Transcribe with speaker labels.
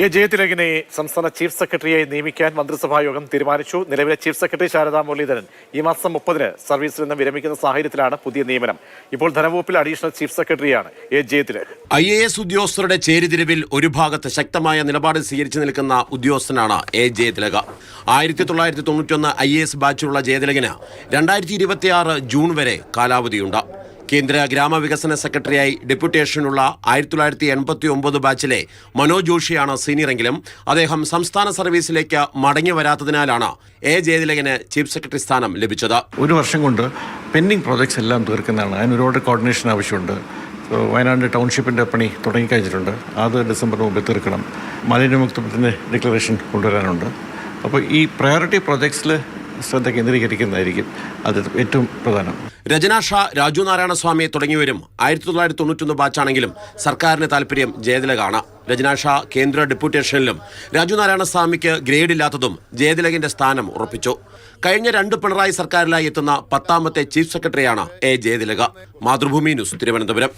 Speaker 1: A ജയതിലകിനെ സംസ്ഥാന chief സെക്രട്ടറിയായി നിയമിക്കാൻ മന്ത്രിസഭാ യോഗം തീരുമാനിച്ചു. നിലവിലെ ചീഫ് സെക്രട്ടറി ശാരദാ മുരളീധരൻ ഈ മാസം മുപ്പതിന് സർവീസിൽ നിന്ന് വിരമിക്കുന്ന സാഹചര്യത്തിലാണ് പുതിയ നിയമനം. ഇപ്പോൾ ധനവകുപ്പിൽ അഡീഷണൽ ചീഫ് സെക്രട്ടറിയാണ് A Jayathilak
Speaker 2: I A S ഉദ്യോഗസ്ഥരുടെ ചേരിതിരിവിൽ ഒരു ഭാഗത്ത് ശക്തമായ നിലപാട് സ്വീകരിച്ചു നിൽക്കുന്ന ഉദ്യോഗസ്ഥനാണ് എ ജയതിലക ആയിരത്തി തൊള്ളായിരത്തി തൊണ്ണൂറ്റൊന്ന് ഐ എ എസ് ബാച്ചിലുള്ള ജയതിലകിന് രണ്ടായിരത്തി ഇരുപത്തിയാറ് ജൂൺ വരെ കാലാവധിയുണ്ട്. കേന്ദ്ര ഗ്രാമവികസന സെക്രട്ടറിയായി ഡെപ്യൂട്ടേഷനുള്ള ആയിരത്തി തൊള്ളായിരത്തി എൺപത്തി ഒമ്പത് ബാച്ചിലെ മനോജ് ജോഷിയാണ് സീനിയറെങ്കിലും അദ്ദേഹം സംസ്ഥാന സർവീസിലേക്ക് മടങ്ങി വരാത്തതിനാലാണ് എ ജയതിലകന് ചീഫ് സെക്രട്ടറി സ്ഥാനം ലഭിച്ചത്.
Speaker 3: ഒരു വർഷം കൊണ്ട് പെൻഡിങ് പ്രോജക്ട്സ് എല്ലാം തീർക്കുന്നതാണ്. അതിന് ഒരുപാട് കോർഡിനേഷൻ ആവശ്യമുണ്ട്. വയനാട് ടൗൺഷിപ്പിന്റെ പണി തുടങ്ങിക്കഴിഞ്ഞിട്ടുണ്ട്. അത് ഡിസംബർ മുമ്പ് തീർക്കണം. മലിനമുക്തത്തിന്റെ ഡിക്ലറേഷൻ കൊണ്ടുവരാനുണ്ട്. അപ്പോൾ ഈ പ്രയോറിറ്റി പ്രോജക്ട്സിൽ ശ്രദ്ധ കേന്ദ്രീകരിക്കുന്നതായിരിക്കും അത് ഏറ്റവും പ്രധാനം.
Speaker 2: രചന ഷാ രാജു നാരായണ സ്വാമിയെ തുടങ്ങിയവരും ആയിരത്തി തൊള്ളായിരത്തി തൊണ്ണൂറ്റൊന്ന് ബാച്ചാണെങ്കിലും സർക്കാരിന് താല്പര്യം ജയതിലകാണ്. രചന ഷാ കേന്ദ്ര ഡെപ്യൂട്ടേഷനിലും രാജു നാരായണ സ്വാമിക്ക് ഗ്രേഡ് ഇല്ലാത്തതും ജയതിലകിന്റെ സ്ഥാനം ഉറപ്പിച്ചു. കഴിഞ്ഞ രണ്ട് പിണറായി സർക്കാരിലായി എത്തുന്ന പത്താമത്തെ ചീഫ് സെക്രട്ടറിയാണ് എ ജയതിലക. മാതൃഭൂമി ന്യൂസ് തിരുവനന്തപുരം.